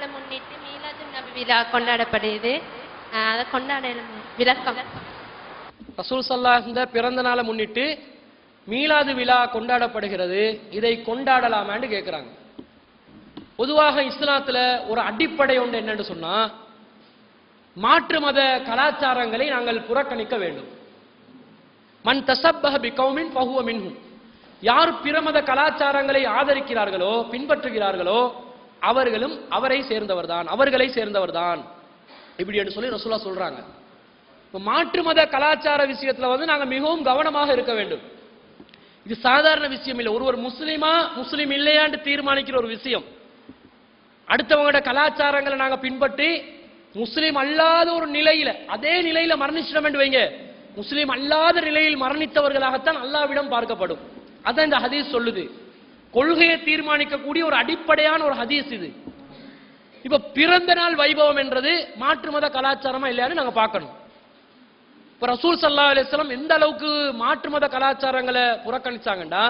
நாளை முன்னிட்டு மீலாது நபி விழா கொண்டாடப்படுது அதை கொண்டாட விளக்கம். ரசூல் சல்லாஹ்ந்த பிறந்த நாளை முன்னிட்டு மீலாது விழா கொண்டாடப்படுகிறது. இதை கொண்டாடலாமான்னு கேட்குறாங்க பொதுவாக இஸ்லாத்தில் ஒரு அடிப்படை ஒன்று என்னன்னு சொன்னா மாற்று மத கலாச்சாரங்களை நாங்கள் புறக்கணிக்க வேண்டும். மன் தசப்பஹ பி கௌமின் மின்ஹும். யார் பிறமத கலாச்சாரங்களை ஆதரிக்கிறார்களோ பின்பற்றுகிறார்களோ அவர்களும் அவரை சேர்ந்தவர்தான் அவர்களை சேர்ந்தவர்தான். இப்படி என்று சொல்லி ரசூலா சொல்றாங்க. இப்போ மாற்று மத கலாச்சார விஷயத்துல வந்து நாங்க மிகவும் கவனமாக இருக்க வேண்டும். இது சாதாரண விஷயம் இல்லை. ஒருவர் முஸ்லீமா முஸ்லீம் இல்லையான்னு தீர்மானிக்கிற ஒரு விஷயம். அடுத்தவங்களோட கலாச்சாரங்களை நாங்க பின்பற்றி முஸ்லீம் அல்லாத ஒரு நிலையில அதே நிலையில மரணிச்சிடம் என்று வைங்க. முஸ்லீம் அல்லாத நிலையில் மரணித்தவர்களாகத்தான் அல்லாவிடம் பார்க்கப்படும். அதான் இந்த ஹதீஸ் சொல்லுது. கொள்கையை தீர்மானிக்கக்கூடிய ஒரு அடிப்படையான ஒரு ஹதீஸ் இது. இப்ப பிறந்த நாள் வைபவம் என்றது மாற்று மத கலாச்சாரமா இல்லையான்னு நாங்க பார்க்கணும். இப்ப ரசூல் சல்லா அலிஸ்லாம் எந்த அளவுக்கு மாற்று மத கலாச்சாரங்களை புறக்கணிச்சாங்கண்டா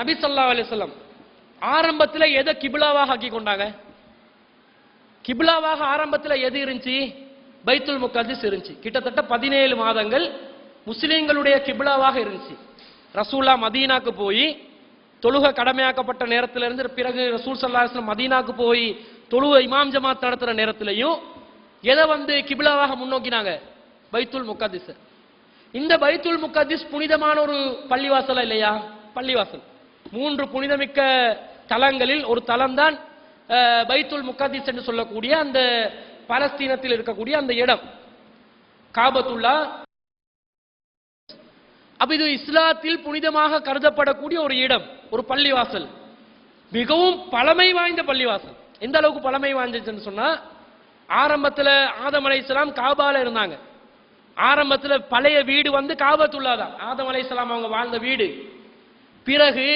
நபி சல்லா அலிஸ்லாம் ஆரம்பத்தில் எதை கிபிலாவாக ஆக்கி கொண்டாங்க? கிபிலாவாக ஆரம்பத்தில் எது இருந்துச்சு? பைத்துல் முக்கதிஸ் இருந்துச்சு. கிட்டத்தட்ட பதினேழு மாதங்கள் முஸ்லீம்களுடைய கிபிலாவாக இருந்துச்சு. ரசூல்லா மதீனாக்கு போய் தொழுக கடமையாக்கப்பட்ட நேரத்திலிருந்து பிறகு ரசூல் சல்லாஹம் மதீனாக்கு போய் தொழுக இமாம் ஜமாத் நடத்துகிற நேரத்திலையும் எதை வந்து கிபிலாவாக முன்னோக்கினாங்க? பைத்துல் முக்கதிஸ் இந்த பைத்துல் முக்கதிஸ் புனிதமான ஒரு பள்ளிவாசலா இல்லையா? பள்ளிவாசல். மூன்று புனிதமிக்க தலங்களில் ஒரு தலம் தான் பைத்துல் முக்கதிஸ் என்று சொல்லக்கூடிய அந்த பலஸ்தீனத்தில் இருக்கக்கூடிய அந்த இடம். காபத்துல்லா அப்ப இது இஸ்லாத்தில் புனிதமாக கருதப்படக்கூடிய ஒரு இடம் ஒரு பள்ளிவாசல். மிகவும் பழமை வாய்ந்த பள்ளிவாசல். எந்த அளவுக்கு பழமை வாய்ந்துச்சுன்னு சொன்னா ஆரம்பத்துல ஆதம் அலைஹிஸ்ஸலாம் காபால இருந்தாங்க. ஆரம்பத்துல பழைய வீடு வந்து காபத்துல்லா தான் ஆதம் இஸ்லாம் அவங்க வாழ்ந்த வீடு. பிறகு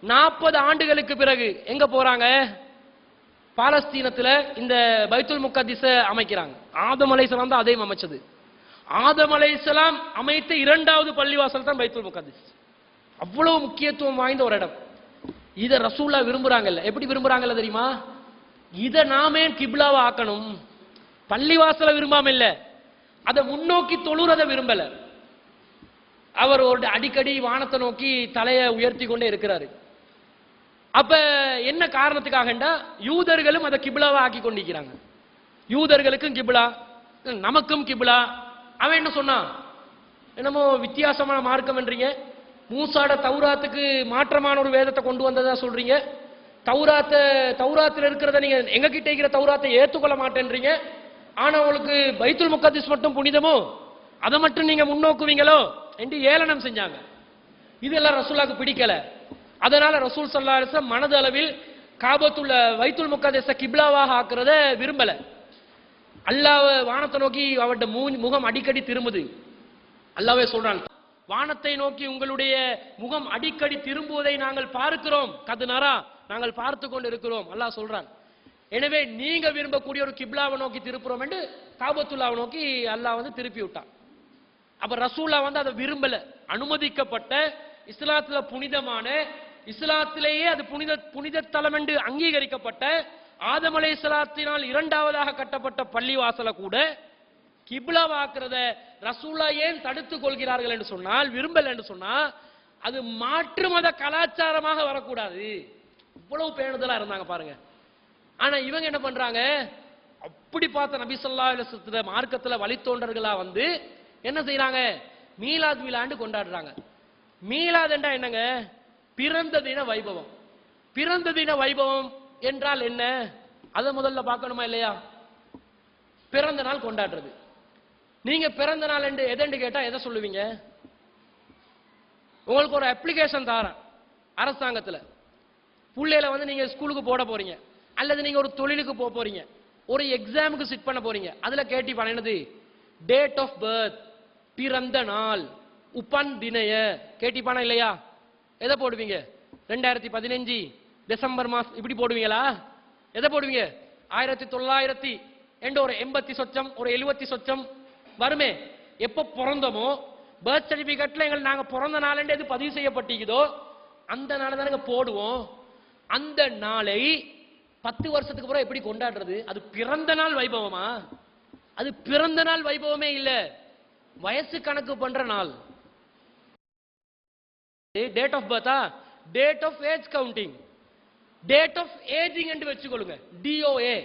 நாற்பது ஆண்டுகளுக்கு பிறகு எங்க போறாங்க? பாலஸ்தீனத்துல இந்த பைத்துல் முக்கதிஸ அமைக்கிறாங்க. ஆதம் அலைஹிஸ்ஸலாம் தான் அதையும் அமைச்சது. ஆதம் அலைசலாம் அமைத்த இரண்டாவது பள்ளிவாசல் தான் பைத்துல் முக்கதிஸ் அவ்வளவு முக்கியத்துவம் வாய்ந்த ஒரு இடம். இதை ரசூல்லா விரும்புறாங்கல்ல. எப்படி விரும்புறாங்கல்ல தெரியுமா? இதை நாமே கிப்லாவை ஆக்கணும். பள்ளிவாசலை விரும்பாம இல்ல. அதை முன்னோக்கி தொழுறதை விரும்பல. அவர் ஒரு அடிக்கடி வானத்தை நோக்கி தலையை உயர்த்தி கொண்டே இருக்கிறாரு. அப்ப என்ன காரணத்துக்காகண்டா? யூதர்களும் அதை கிபிலாவா ஆக்கி கொண்டிருக்கிறாங்க. யூதர்களுக்கும் கிபிலா நமக்கும் கிபிலா அவன் என்ன சொன்னான்? என்னமோ வித்தியாசமான மார்க்கம் என்றீங்க. மூசாட தௌராத்துக்கு மாற்றமான ஒரு வேதத்தை கொண்டு வந்ததா சொல்றீங்க. தௌராத்த தௌராத்தில் இருக்கிறத நீங்க எங்க கிட்ட இருக்கிற தௌராத்தை ஏற்றுக்கொள்ள மாட்டேன்றீங்க. ஆனா உங்களுக்கு பைத்துல் முக்கத்திஸ் மட்டும் புனிதமோ? அதை மட்டும் நீங்க முன்னோக்குவீங்களோ? என்று ஏளனம் செஞ்சாங்க. இதெல்லாம் ரசூலாக்கு பிடிக்கல. அதனால ரசூல் சல்லா அலிஸ்லாம் மனது அளவில் காபத்துள்ள வைத்துல் முக்கதேச கிப்லாவாக ஆக்குறத விரும்பலை. அல்லாஹ் வானத்தை நோக்கி அவட்ட முகம் அடிக்கடி திரும்புது. அல்லாவே சொல்றான் வானத்தை நோக்கி உங்களுடைய முகம் அடிக்கடி திரும்புவதை நாங்கள் பார்க்கிறோம். கதுனரா நாங்கள் பார்த்து கொண்டு இருக்கிறோம் அல்லாஹ் சொல்றான் எனவே நீங்க விரும்பக்கூடிய ஒரு கிப்லாவை நோக்கி திருப்புறோம் என்று காபத்துல்லாவை நோக்கி அல்லாஹ் வந்து திருப்பி விட்டான். அப்ப ரசூல்லா வந்து அதை விரும்பல. அனுமதிக்கப்பட்ட இஸ்லாத்துல புனிதமான இஸ்லாத்திலேயே அது புனித புனித தலம் என்று அங்கீகரிக்கப்பட்ட ஆதம் சலாத்தினால் இரண்டாவதாக கட்டப்பட்ட பள்ளிவாசலை கூட கிப்லாவாக்குறத ரசூலா ஏன் தடுத்துக் கொள்கிறார்கள் என்று சொன்னால் விரும்பல் என்று சொன்னால் அது மாற்று மத கலாச்சாரமாக வரக்கூடாது. இவ்வளவு பேணுதலாக இருந்தாங்க பாருங்க. ஆனால் இவங்க என்ன பண்றாங்க? அப்படி பார்த்த நபி ஸல்லல்லாஹு அலைஹி வஸல்லம் வந்து என்ன செய்கிறாங்க மீலாத் விழாண்டு கொண்டாடுறாங்க. மீலாத் என்னங்க? பிறந்த தின வைபவம். பிறந்த தின வைபவம் என்றால் என்ன? அதை முதல்ல பார்க்கணுமா இல்லையா? பிறந்த நாள் கொண்டாடுறது. நீங்க பிறந்த நாள் என்று எதென்று கேட்டா எதை சொல்லுவீங்க? உங்களுக்கு ஒரு அப்ளிகேஷன் தாரேன் அரசாங்கத்தில். பிள்ளையில வந்து நீங்க ஸ்கூலுக்கு போட போறீங்க. அல்லது நீங்க ஒரு தொழிலுக்கு போக போறீங்க. ஒரு எக்ஸாமுக்கு சிட் பண்ண போறீங்க. அதுல கேட்டி என்னது? டேட் ஆஃப் பர்த் பிறந்த நாள் உப்பன் தினைய கேட்டிப்பானா இல்லையா? எதை போடுவீங்க? ரெண்டாயிரத்தி பதினஞ்சு. டிசம்பர் மாசம் இப்படி போடுவீங்களா? எதை போடுவீங்க? ஆயிரத்தி தொள்ளாயிரத்தி என்ற ஒரு எண்பத்தி சொச்சம் ஒரு எழுபத்தி சொச்சம் வருமே? எப்போ பிறந்தோமோ பர்த் சர்டிபிகேட்ல எங்கள் நாங்க பிறந்த நாள் எது பதிவு செய்யப்பட்டிருக்குதோ அந்த நாள் தானங்க போடுவோம். அந்த நாளை பத்து வருஷத்துக்கு அப்புறம் எப்படி கொண்டாடுறது? அது பிறந்த நாள் வைபவமா? அது பிறந்த நாள் வைபவமே இல்ல. வயசு கணக்கு பண்ற நாள். Date of bharta date of age counting date of ageing என்று வச்சுக்கொள்ளுங்க. டிஓஏ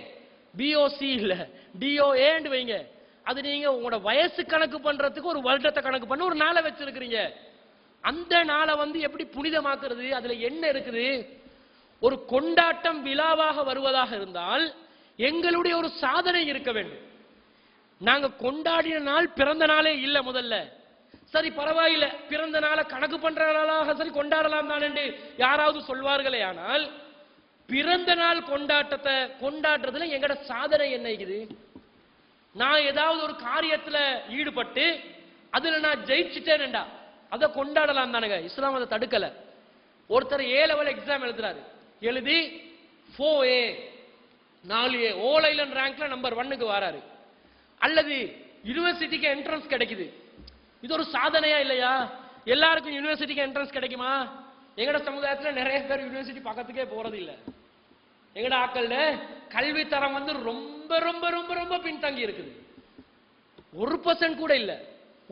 பிஓசி இல்ல. டிஓஏன்னு வைங்க. அது நீங்க உங்களோட வயசு கணக்கு பண்றதுக்கு ஒரு வருடத்தை கணக்கு பண்ண ஒரு நாளை வச்சிருக்கிறீங்க. அந்த நாளை வந்து எப்படி புனிதமாக்குறது? அதுல என்ன இருக்குது? ஒரு கொண்டாட்டம் விழாவாக வருவதாக இருந்தால் எங்களுடைய ஒரு சாதனை இருக்க வேண்டும். நாங்க கொண்டாடின நாள் பிறந்த நாளே இல்லை முதல்ல. சரி பரவாயில்ல. பிறந்த நாளை கணக்கு பண்ற நாளாக சரி கொண்டாடலாம் தான் என்று யாராவது சொல்வார்களே ஆனால் பிறந்த நாள் கொண்டாட்டத்தை கொண்டாடுறதுல எங்கட சாதனை என்ன இருக்குது? நான் ஏதாவது ஒரு காரியத்துல ஈடுபட்டு அதுல நான் ஜெயிச்சுட்டேன்டா அதை கொண்டாடலாம் தானுங்க. இஸ்லாம் அதை தடுக்கல. ஒருத்தர் ஏ லெவல் எக்ஸாம் எழுதுறாரு. எழுதி ஃபோ ஏ நாலு ஏ ஓல் ஐலண்ட் ரேங்க்ல நம்பர் ஒன்னுக்கு வராரு. அல்லது யூனிவர்சிட்டிக்கு என்ட்ரன்ஸ் கிடைக்குது. இது ஒரு சாதனையா இல்லையா? எல்லாருக்கும் யூனிவர்சிட்டிக்கு என்ட்ரன்ஸ் கிடைக்குமா? எங்கட சமுதாயத்துல நிறைய பேர் யூனிவர்சிட்டி பக்கத்துக்கே போறது இல்ல. எங்கட ஆக்கள்ல கல்வி தரம் வந்து ரொம்ப ரொம்ப ரொம்ப ரொம்ப பின்தங்கி இருக்குது. ஒரு பர்சன்ட் கூட இல்ல.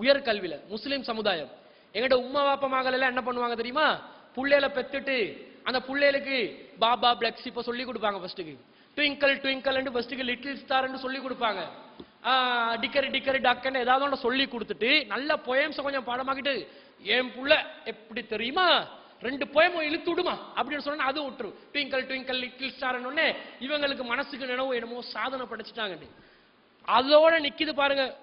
உயர் கல்வியில முஸ்லிம் சமுதாயம். எங்கட உமா வாப்பா மகள் எல்லாம் என்ன பண்ணுவாங்க தெரியுமா? புள்ளையில பெத்துட்டு அந்த புள்ளைகளுக்கு பாபா பிளக்ஸ் இப்ப சொல்லி கொடுப்பாங்க ஃபர்ஸ்ட்டுக்கு ட்விங்கிள் ட்விங்கிள் ஃபர்ஸ்ட்டுக்கு லிட்டில் ஸ்டார்னு சொல்லி கொடுப்பாங்க. டிக்கரி டிக்கரி டக்குன்னு ஏதாவது ஒன்று சொல்லி கொடுத்துட்டு நல்ல பொயம்ஸ் கொஞ்சம் பாடமாக்கிட்டு என் புள்ள எப்படி தெரியுமா? ரெண்டு போயமும் இழுத்து விடுமா? அப்படின்னு சொன்னா அது விட்டுரும் ட்விங்கல் ட்விங்கல் லிட்டில் ஸ்டார் உடனே இவங்களுக்கு மனசுக்கு நினைவு என்னமோ சாதனை படைச்சிட்டாங்க அதோட நிக்கிது பாருங்க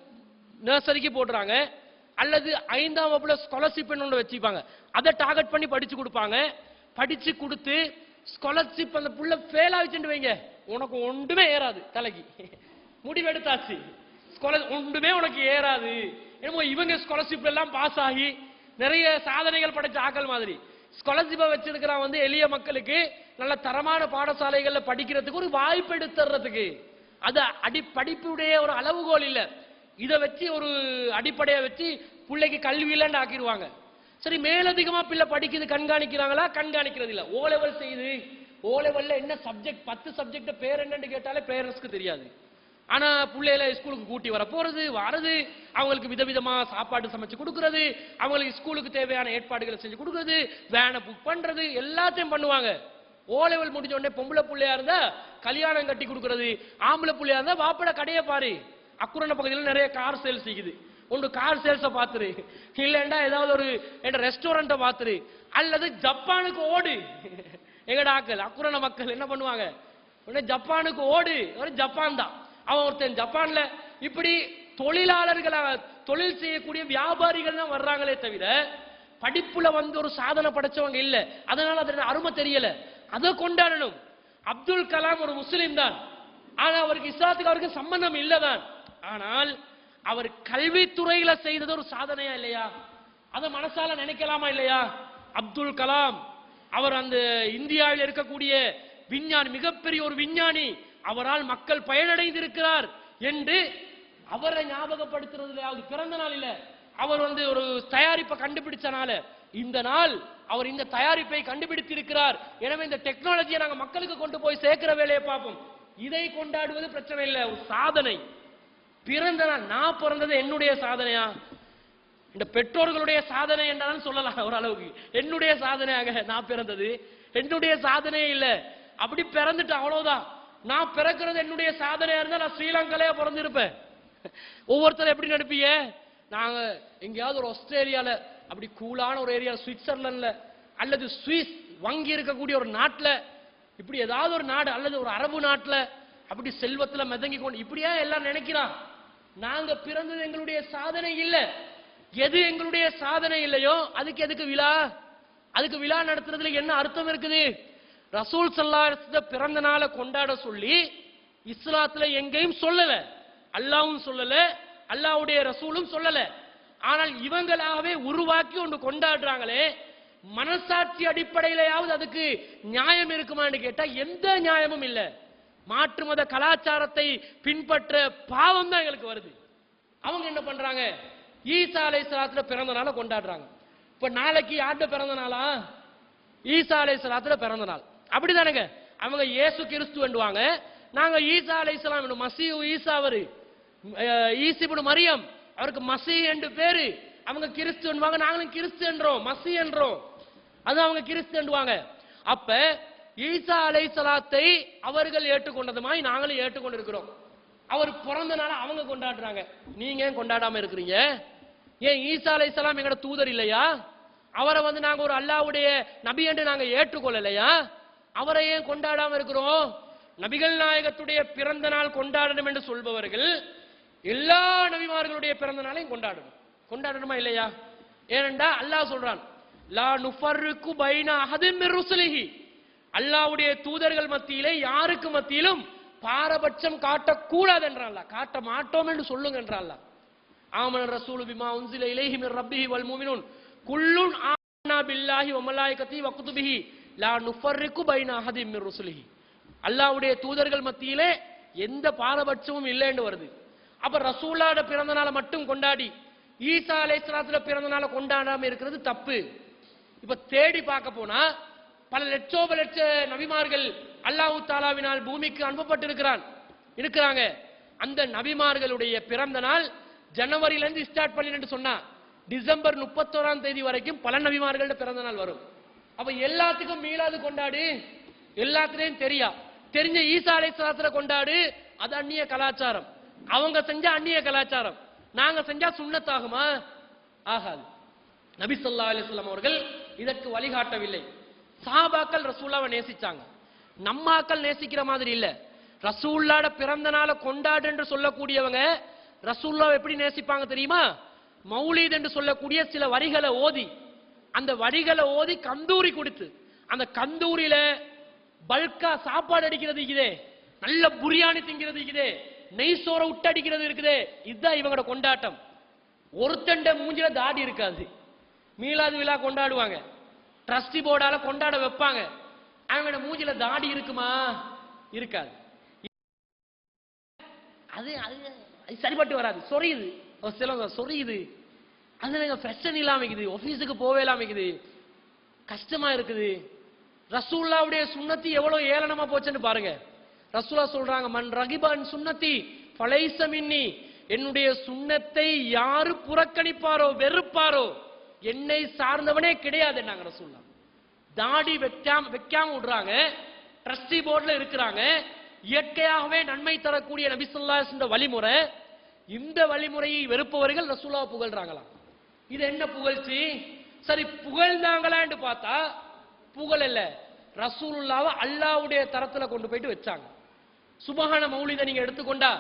நர்சரிக்கு போடுறாங்க. அல்லது ஐந்தாம் வகுப்புல ஸ்காலர்ஷிப் ஒன்று வச்சுப்பாங்க. அதை டார்கெட் பண்ணி படிச்சு கொடுப்பாங்க. படிச்சு கொடுத்து ஸ்காலர்ஷிப் அந்த புள்ள ஃபெயில் ஆகிச்சுட்டு வைங்க. உனக்கு ஒன்றுமே ஏறாது தலைக்கு. முடிவெடுத்தாச்சு. ஸ்காலர் ஒன்றுமே உனக்கு ஏறாது. என்னமோ இவங்க ஸ்காலர்ஷிப் எல்லாம் பாஸ் ஆகி நிறைய சாதனைகள் படைச்ச ஆக்கள் மாதிரி. ஸ்காலர்ஷிப்பை வச்சிருக்கிறான் வந்து எளிய மக்களுக்கு நல்ல தரமான பாடசாலைகளில் படிக்கிறதுக்கு ஒரு வாய்ப்பு எடுத்துறதுக்கு அது அடி படிப்புடைய ஒரு அளவுகோல் இல்லை. இதை வச்சு ஒரு அடிப்படையை வச்சு பிள்ளைக்கு கல்வி இல்லைன்னு ஆக்கிடுவாங்க. சரி மேலதிகமாக பிள்ளை படிக்குது கண்காணிக்கிறாங்களா? கண்காணிக்கிறது இல்லை. ஓ லெவல் செய்யுது ஓ லெவலில் என்ன சப்ஜெக்ட் பத்து சப்ஜெக்ட் பேர் என்னன்னு கேட்டாலே பேரண்ட்ஸ்க்கு தெரியாது. ஆனா பிள்ளைகளை ஸ்கூலுக்கு கூட்டி வர போறது வரது அவங்களுக்கு விதவிதமா சாப்பாடு சமைச்சு கொடுக்கறது அவங்களுக்கு ஸ்கூலுக்கு தேவையான ஏற்பாடுகளை செஞ்சு கொடுக்கறது வேனை புக் பண்றது எல்லாத்தையும் பண்ணுவாங்க. ஓ லெவல் முடிஞ்ச உடனே பொம்பளை பிள்ளையா இருந்தா கல்யாணம் கட்டி கொடுக்கறது ஆம்பளை பிள்ளையா இருந்தா வாப்பட கடையை பாரு. அக்குரண பகுதியில் நிறைய கார் சேல்ஸ் இருக்குது ஒன்று கார் சேல்ஸை பார்த்துரு இல்லைண்டா ஏதாவது ஒரு ரெஸ்டாரண்ட்டை பார்த்துரு அல்லது ஜப்பானுக்கு ஓடு. எங்கடா ஆக்கள் அக்குரண மக்கள் என்ன பண்ணுவாங்க? உடனே ஜப்பானுக்கு ஓடு. ஒரு ஜப்பான் தான். அவன் ஒருத்தன் ஜப்பான்ல இப்படி தொழிலாளர்களாக தொழில் செய்யக்கூடிய வியாபாரிகள் தான் வர்றாங்களே தவிர படிப்புல வந்து ஒரு சாதனை படைச்சவங்க இல்ல. அதனால அதோட அருமை தெரியல. அதை கொண்டாடணும். அப்துல் கலாம் ஒரு முஸ்லீம் தான். ஆனா அவருக்கு இஸ்லாத்துக்கு அவருக்கு சம்பந்தம் இல்லதான். ஆனால் அவர் கல்வித்துறையில செய்தது ஒரு சாதனையா இல்லையா? அதை மனசால நினைக்கலாமா இல்லையா? அப்துல் கலாம் அவர் அந்த இந்தியாவில் இருக்கக்கூடிய விஞ்ஞானி மிகப்பெரிய ஒரு விஞ்ஞானி. அவரால் மக்கள் பயனடைந்திருக்கிறார் என்று அவரை ஞாபகப்படுத்துறதுலையாவது பிறந்த நாள் இல்ல. அவர் வந்து ஒரு தயாரிப்பை கண்டுபிடிச்சனால இந்த நாள் அவர் இந்த தயாரிப்பை கண்டுபிடித்திருக்கிறார். எனவே இந்த டெக்னாலஜியை நாங்கள் மக்களுக்கு கொண்டு போய் சேர்க்கிற வேலையை பார்ப்போம். இதை கொண்டாடுவது பிரச்சனை இல்லை. ஒரு சாதனை. பிறந்த நாள் நான் பிறந்தது என்னுடைய சாதனையா? இந்த பெற்றோர்களுடைய சாதனை என்றாலும் சொல்லலாம் ஓரளவுக்கு என்னுடைய சாதனையாக நான் பிறந்தது என்னுடைய சாதனையே இல்லை. அப்படி பிறந்துட்டு அவ்வளவுதான். நான் பிறக்கிறது என்னுடைய சாதனையா இருந்தா நான் ஸ்ரீலங்காலே பிறந்திருப்பேன். ஒவ்வொருத்தரும் எப்படி நடிப்பீங்க? நாங்க எங்கேயாவது ஒரு ஆஸ்திரேலியால அப்படி கூலான ஒரு ஏரியா சுவிட்சர்லாந்துல அல்லது சுவிஸ் வங்கி இருக்கக்கூடிய ஒரு நாட்டில் இப்படி ஏதாவது ஒரு நாடு அல்லது ஒரு அரபு நாட்டில் அப்படி செல்வத்தில் மிதங்கி கொண்டு இப்படியா எல்லாம் நினைக்கிறான். நாங்க பிறந்தது எங்களுடைய சாதனை இல்லை. எது எங்களுடைய சாதனை இல்லையோ அதுக்கு எதுக்கு விழா? அதுக்கு விழா நடத்துறதுல என்ன அர்த்தம் இருக்குது? ரசூல் சல்லாஹ் பிறந்த நாளை கொண்டாட சொல்லி இஸ்லாத்துல எங்கேயும் சொல்லல. அல்லாவும் சொல்லல அல்லாவுடைய ரசூலும் சொல்லல. ஆனால் இவங்களாகவே உருவாக்கி ஒன்று கொண்டாடுறாங்களே மனசாட்சி அடிப்படையிலேயாவது அதுக்கு நியாயம் இருக்குமான்னு கேட்டா எந்த நியாயமும் இல்லை. மாற்று மத கலாச்சாரத்தை பின்பற்ற பாவம் தான் எங்களுக்கு வருது. அவங்க என்ன பண்றாங்க? ஈசா அலை சலாத்துல பிறந்த நாளை கொண்டாடுறாங்க. இப்ப நாளைக்கு யார்கிட்ட பிறந்த நாளா? ஈசா அலை சலாத்துல பிறந்த நாள். அப்படிதானங்க? அவங்க இயேசு கிறிஸ்துவண்டுவாங்க நாங்க ஈசா அலைஹிஸ்ஸலாம் என்று மசீஹ் ஈசா அவரு ஈசிபுடு மரியம் அவருக்கு மசி என்று பேரு. அவங்க கிறிஸ்துவன்வாங்க நாங்களும் கிறிஸ்து என்றோம் மசி என்றோம். அது அவங்க கிறிஸ்து என்றுவாங்க அப்ப ஈசா அலைசலாத்தை அவர்கள் ஏற்றுக்கொண்டதுமாய் நாங்களும் ஏற்றுக்கொண்டிருக்கிறோம். அவர் பிறந்த நாள அவங்க கொண்டாடுறாங்க. நீங்க ஏன் கொண்டாடாம இருக்கிறீங்க? ஏன் ஈசா அலைசலாம் எங்களோட தூதர் இல்லையா? அவரை வந்து நாங்க ஒரு அல்லாவுடைய நபி என்று நாங்க ஏற்றுக்கொள்ளலையா? அவரை ஏன் கொண்டாடாம இருக்கிறோம்? நபிகள் நாயகத்துடைய பிறந்த நாள் கொண்டாடணும் என்று சொல்பவர்கள் எல்லா நபிமார்களுடைய பிறந்த நாளையும் கொண்டாடணும். கொண்டாடணுமா இல்லையா? ஏனென்றா அல்லாஹ் சொல்றான் லா நுஃபர்ருக்கு பைன அஹதின் ருசுலிஹி. அல்லாஹ்வுடைய தூதர்கள் மத்தியிலே யாருக்கு மத்தியிலும் பாரபட்சம் காட்டக்கூடாது என்றான்ல காட்ட மாட்டோம் என்று சொல்லுங்க என்றான்ல ஆமன் ரசூலு பிமா உன்சில இலைஹி மிர் ரப்பிஹி வல் முஃமினூன் குல்லுன் ஆமனா பில்லாஹி வ மலாயிகத்திஹி லா நுஃபர்ரிக்கு பைனா அஹதிம் மின் ருசுலிஹி அல்லாஹ்வுடைய தூதர்கள் மத்தியிலே எந்த பாரபட்சமும் இல்லைன்னு வருது. அப்ப ரசூலாட பிறந்த நாளை மட்டும் கொண்டாடி ஈசா அலைஹிஸ்ஸலாத்துல பிறந்த நாளை கொண்டாடாம இருக்கிறது தப்பு. இப்ப தேடி பார்க்க போனா பல லட்சோப லட்ச நபிமார்கள் அல்லாஹ் தாலாவினால் பூமிக்கு அனுப்பப்பட்டிருக்கிறான் இருக்கிறாங்க. அந்த நபிமார்களுடைய பிறந்த நாள் ஜனவரியிலிருந்து ஸ்டார்ட் பண்ணிட்டு சொன்னா டிசம்பர் முப்பத்தோராம் தேதி வரைக்கும் பல நபிமார்களோட பிறந்த நாள் வரும். அப்ப எல்லாத்துக்கும் மீளாது கொண்டாடு. எல்லாத்துலயும் தெரியா. தெரிஞ்ச ஈசா அலைஹிஸ்ஸலாத்துல கொண்டாடு அது அந்நிய கலாச்சாரம். அவங்க செஞ்சா அந்நிய கலாச்சாரம். நாங்க செஞ்சா சுண்ணத்தாகுமா ஆகாது. நபி சொல்லா அலைஹி அவர்கள் இதற்கு வழிகாட்டவில்லை. சாபாக்கள் ரசூல்லாவை நேசிச்சாங்க. நம்மாக்கள் நேசிக்கிற மாதிரி இல்ல. ரசூல்லாட பிறந்த நாளை கொண்டாடு என்று சொல்லக்கூடியவங்க ரசூல்லாவை எப்படி நேசிப்பாங்க தெரியுமா? மௌலீத் என்று சொல்லக்கூடிய சில வரிகளை ஓதி அந்த வரிகளை ஓதி கந்தூரி கொடுத்து அந்த கந்தூரியில பல்கா சாப்பாடு அடிக்கிறது இருக்குதே நல்ல புரியாணி திங்கிறது இருக்குதே நெய் சோற விட்டு அடிக்கிறது இருக்குதே. இதுதான் இவங்களோட கொண்டாட்டம். ஒருத்தண்ட மூஞ்சில தாடி இருக்காது. மீளாது விழா கொண்டாடுவாங்க. ட்ரஸ்டி போர்டால கொண்டாட வைப்பாங்க. அவங்களோட மூஞ்சில தாடி இருக்குமா? இருக்காது. அது அது அது சரிப்பட்டு வராது. சொரியுது. சிலவங்க சொரியுது. அது நாங்க ஃபெஷன் இல்லாம இருக்குது. ஆஃபீஸுக்கு போவே இல்லாம இருக்குது. கஷ்டமா இருக்குது. ரசூல்லாவுடைய சுண்ணத்தி எவ்வளவு ஏளனமா போச்சுன்னு பாருங்க. ரசூலா சொல்றாங்க மன் ரகிபான் சுண்ணத்தி பழைசமின்னி என்னுடைய சுண்ணத்தை யாரு புறக்கணிப்பாரோ வெறுப்பாரோ என்னை சார்ந்தவனே கிடையாது நாங்க ரசூல்லா தாடி வைக்காம வைக்காம விடுறாங்க. ட்ரஸ்டி போர்டில் இருக்கிறாங்க. இயற்கையாகவே நன்மை தரக்கூடிய நபிசுல்லா என்ற வழிமுறை. இந்த வழிமுறையை வெறுப்பவர்கள் ரசூலா புகழ்றாங்களாம். இது என்ன புகழ்ச்சி? சரி புகழ்ந்தாங்களான்னு பார்த்தா புகழ் இல்ல. ரசூலுல்லாவை அல்லாவுடைய தரத்துல கொண்டு போயிட்டு வச்சாங்க. சுபஹான மௌலிதை நீங்க எடுத்துக்கொண்டா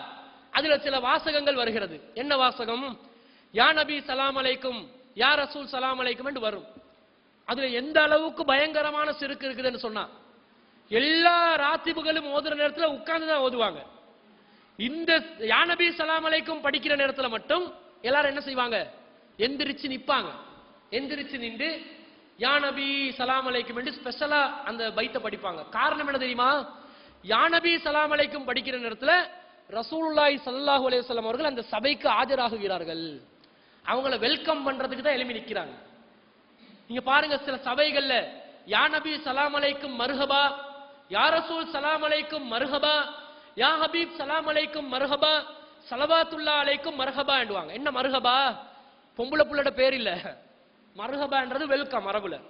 அதுல சில வாசகங்கள் வருகிறது. என்ன வாசகம்? யா நபி சலாம் அலைக்கும் யா ரசூல் சலாம் அலைக்கும் என்று வரும். அதுல எந்த அளவுக்கு பயங்கரமான சிறுக்கு இருக்குதுன்னு சொன்னா எல்லா ராத்திபுகளும் ஓதுற நேரத்துல உட்கார்ந்து தான் ஓதுவாங்க. இந்த யா நபி சலாம் அலைக்கும் படிக்கிற நேரத்துல மட்டும் எல்லாரும் என்ன செய்வாங்க? எந்திரிச்சு நிப்பாங்க. எந்திரிச்சு நின்று யா நபி சலாம் அலைக்கும் என்று ஸ்பெஷலா அந்த பைத்தை படிப்பாங்க. காரணம் என்ன தெரியுமா? யா நபி சலாம் அலைக்கும் படிக்கிற நேரத்துல ரசூலுல்லாய் சல்லாஹு அலையம் அவர்கள் அந்த சபைக்கு ஆஜராகுகிறார்கள். அவங்கள வெல்கம் பண்றதுக்கு தான் எழுப்பி நிற்கிறாங்க நீங்க பாருங்க சில சபைகள்ல யா நபி சலாம் அலைக்கும் மர்ஹபா யா ரசூல் சலாம் அலைக்கும் மர்ஹபா யா ஹபீப் சலாம் அலைக்கும் மர்ஹபா சலவாத்துல்லா அலைக்கும் மர்ஹபா என்றுவாங்க. என்ன மர்ஹபா? பொம்பளை புள்ளட பேர் இல்ல. மருகபான்றது வெல்கம் மரபுல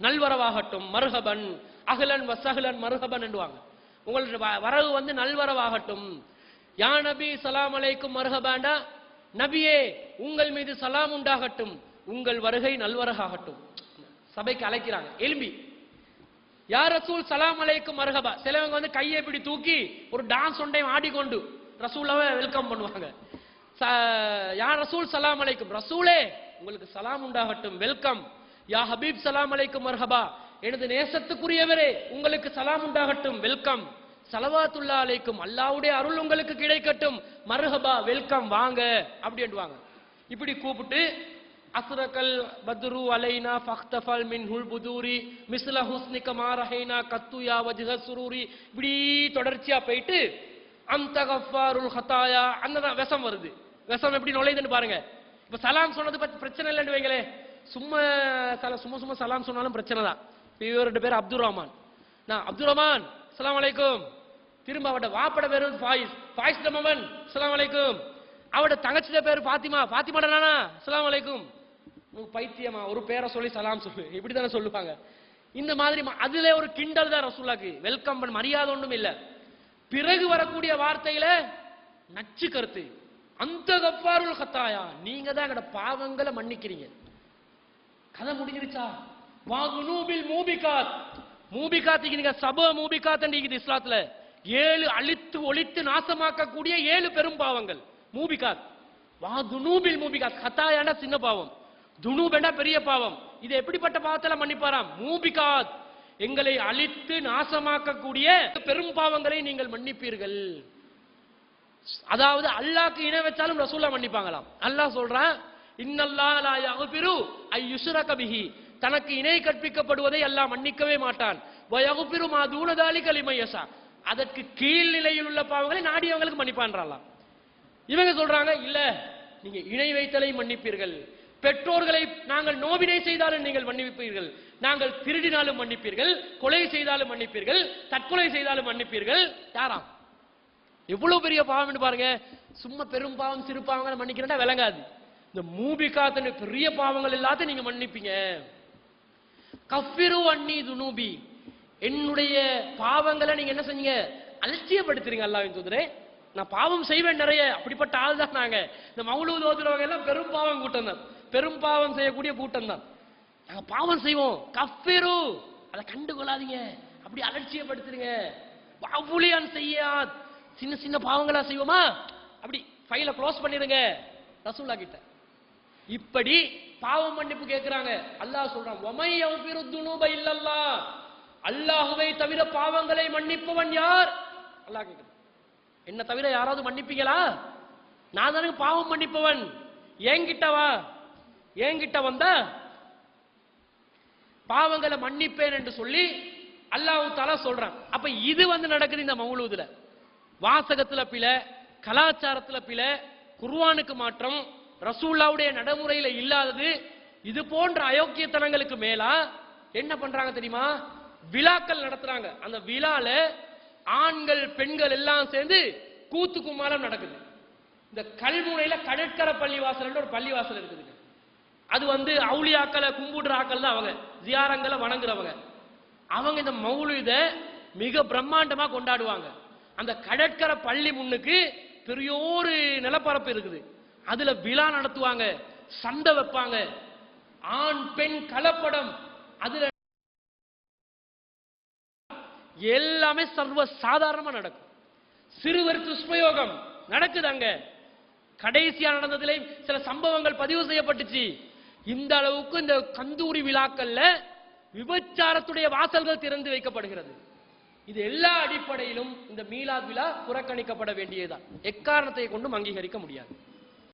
நல்வரவாகட்டும் மருகபன். அகலன் வசகலன் மருகபன் என்றுவாங்க. உங்களோட வ- வரவு வந்து நல்வரவாகட்டும். யா நபி சலாம் அலைக்கும் மருகபாண்டா நபியே உங்கள் மீது சலாம் உண்டாகட்டும். உங்கள் வருகை நல்வரகாகட்டும். சபைக்கு அழைக்கிறாங்க. எலும்பி. யார் ரசூல் சலாம் அலைக்கும் மருகபா. சிலவங்க வந்து கையை இப்படி தூக்கி ஒரு டான்ஸ் ஒன்றையும் ஆடிக்கொண்டு ரசூலாவை வெல்கம் பண்ணுவாங்க. யா ரசூல் சலாம் அலைக்கும். ரசூலே உங்களுக்கு சலாம் உண்டாகட்டும். வெல்கம். யா ஹபீப் சலாம் அலைக்கும் மர்ஹபா. எனது நேசத்துக்குரியவரே உங்களுக்கு சலாம் உண்டாகட்டும். வெல்கம். சலவாத்துல்லா அலைக்கும். அல்லாஹ்வுடைய அருள் உங்களுக்கு கிடைக்கட்டும். மர்ஹபா வெல்கம். வாங்க. அப்படின்டுவாங்க இப்படி கூப்பிட்டு அஸ்ரகல் பத்ரு அலைனா ஃபக்தஃபல் மின் ஹுல் புதூரி மிஸ்ல ஹுஸ்னிக மாரஹைனா கத்துயா வஜ்ஹ சுரூரி இப்படி தொடர்ச்சியா போயிட்டு அந்த கஃபாருல் ஹதாயா அந்த விஷம் வருது. விஷம் எப்படி நுழையுதுன்னு பாருங்க. இப்ப சலாம் சொன்னது பத்தி பிரச்சனை இல்லைன்னு வைங்களே. சும்மா சல சும்மா சும்மா சலாம் சொன்னாலும் பிரச்சனை தான். இப்ப ரெண்டு பேர் அப்துல் ரஹ்மான். நான் அப்துல் ரஹ்மான் சலாம் அலைக்கும். திரும்ப அவட வாப்பட பேரு ஃபாயிஸ். ஃபாயிஸ் தமவன் சலாம் அலைக்கும். அவட தங்கச்சிட பேர் ஃபாத்திமா. ஃபாத்திமாட நானா? சலாம் அலைக்கும். பைத்தியமா? ஒரு பேரை சொல்லி சலாம் சொல்லு. இப்படி தானே சொல்லுவாங்க. இந்த மாதிரி அதுல ஒரு கிண்டல் தான் ரசூல்லாக்கு வெல்கம் பண்ண மரியாதை ஒன்றும் இல்லை பிறகு வரக்கூடிய வார்த்தையில நச்சு கருத்து. அந்த கப்பாருள் கத்தாயா. நீங்க தான் எங்கட பாவங்களை மன்னிக்கிறீங்க. கதை முடிஞ்சிருச்சா வாகுனூபில் மூபிகாத். மூபிகாத் நீங்க சப மூபிகாத் இருக்குது இஸ்லாத்துல. ஏழு அழித்து ஒழித்து நாசமாக்கக்கூடிய ஏழு பெரும் பாவங்கள். மூபிகாத். வா துனூபில் மூபிகாத். கத்தாயான சின்ன பாவம். துனூபெண்டா பெரிய பாவம். இது எப்படிப்பட்ட பாவத்துல மன்னிப்பாராம்? மூபிகாத். எங்களை அழித்து நாசமாக்கக்கூடிய பெரும் பாவங்களை நீங்கள் மன்னிப்பீர்கள். அதாவது அல்லாக்கு இணை வச்சாலும் ரசூல்லா மன்னிப்பாங்களாம். அல்லாஹ் சொல்றான் இன்னல்லாஹ் லா யக்பிரு ஐ பிஹி. தனக்கு இணை கற்பிக்கப்படுவதை அல்லாஹ் மன்னிக்கவே மாட்டான். வயகுபிரு மா தூனதாலி கலிமையசா அதற்கு கீழ் நிலையில் உள்ள பாவங்களை நாடியவங்களுக்கு மன்னிப்பான்றாலாம் இவங்க சொல்றாங்க இல்ல நீங்க இணை வைத்தலை மன்னிப்பீர்கள். பெற்றோர்களை நாங்கள் நோவினை செய்தாலும் நீங்கள் மன்னிப்பீர்கள். நாங்கள் திருடினாலும் மன்னிப்பீர்கள். கொலை செய்தாலும் மன்னிப்பீர்கள். தற்கொலை செய்தாலும் மன்னிப்பீர்கள். யாராம்? எவ்வளவு பெரிய பாவம்னு பாருங்க. சும்மா பெரும் பாவம் சிறு பாவங்களை மன்னிக்கிறேன்னா விளங்காது. இந்த மூபிகாத்தன பெரிய பாவங்கள் எல்லாத்தையும் நீங்க மன்னிப்பீங்க. கஃபிரு அன்னி துனூபி. என்னுடைய பாவங்களை நீங்க என்ன செஞ்சீங்க அலட்சியப்படுத்துறீங்க அல்லாவின் தூதரே. நான் பாவம் செய்வேன் நிறைய. அப்படிப்பட்ட ஆள் தான் நாங்க. இந்த மௌலூத் ஓதுறவங்க எல்லாம் பெரும் பாவம் கூட்டம் தான். பெரும் பாவம் செய்யக்கூடிய கூட்டம் தான். நாங்க பாவம் செய்வோம். கஃபிரு. அதை கண்டுகொள்ளாதீங்க. அப்படி அலட்சியப்படுத்துறீங்க. அவுளியான் செய்யாது. சின்ன சின்ன பாவங்களா செய்வோமா? அப்படி ஃபைலை க்ளோஸ் பண்ணிடுங்க. ரசூல்லா கிட்ட. இப்படி பாவம் மன்னிப்பு கேட்கிறாங்க அல்லாஹ் சொல்றான் ஒமை யௌபிரு துனூப இல்லல்லா அல்லாஹுவை தவிர பாவங்களை மன்னிப்பவன் யார்? அல்லாஹ் கேட்கிறான் என்ன தவிர யாராவது மன்னிப்பீங்களா? நான் தானே பாவம் மன்னிப்பவன். என்கிட்ட வா. என்கிட்ட வந்த பாவங்களை மன்னிப்பேன் என்று சொல்லி அல்லாஹு தஆலா சொல்றான். அப்ப இது வந்து நடக்குது இந்த மவுலூதுல. வாசகத்துல பிழை கலாச்சாரத்துல பிழை குர்வானுக்கு மாற்றம் ரசூல்லாவுடைய நடைமுறையில இல்லாதது இது போன்ற அயோக்கியத்தனங்களுக்கு மேலா? என்ன பண்றாங்க தெரியுமா? விழாக்கள் நடத்துறாங்க. அந்த விழால ஆண்கள் பெண்கள் எல்லாம் சேர்ந்து கூத்து கும்மாளம் நடக்குது. இந்த கல்முனையில கடற்கரை பள்ளிவாசல் ஒரு பள்ளிவாசல் இருக்குதுங்க அது வந்து அவுளியாக்களை கும்பிடுற ஆக்கள் தான் அவங்க. ஜியாரங்களை வணங்குறவங்க. அவங்க இந்த மௌலித மிக பிரம்மாண்டமா கொண்டாடுவாங்க. அந்த கடற்கரை பள்ளி முன்னுக்கு பெரியோரு நிலப்பரப்பு இருக்குது. அதுல விழா நடத்துவாங்க சண்டை வைப்பாங்க. ஆண் பெண் கலப்படம் அதுல எல்லாமே சர்வ சாதாரணமா நடக்கும். சிறுவர் துஷ்பயோகம் நடக்குது அங்க. கடைசியா நடந்ததிலே சில சம்பவங்கள் பதிவு செய்யப்பட்டுச்சு. இந்த அளவுக்கு இந்த கந்தூரி விழாக்கள்ல விபச்சாரத்துடைய வாசல்கள் திறந்து வைக்கப்படுகிறது. இது எல்லா அடிப்படையிலும் இந்த மீலாத் விழா புறக்கணிக்கப்பட வேண்டியதுதான். எக்காரணத்தை கொண்டும் அங்கீகரிக்க முடியாது.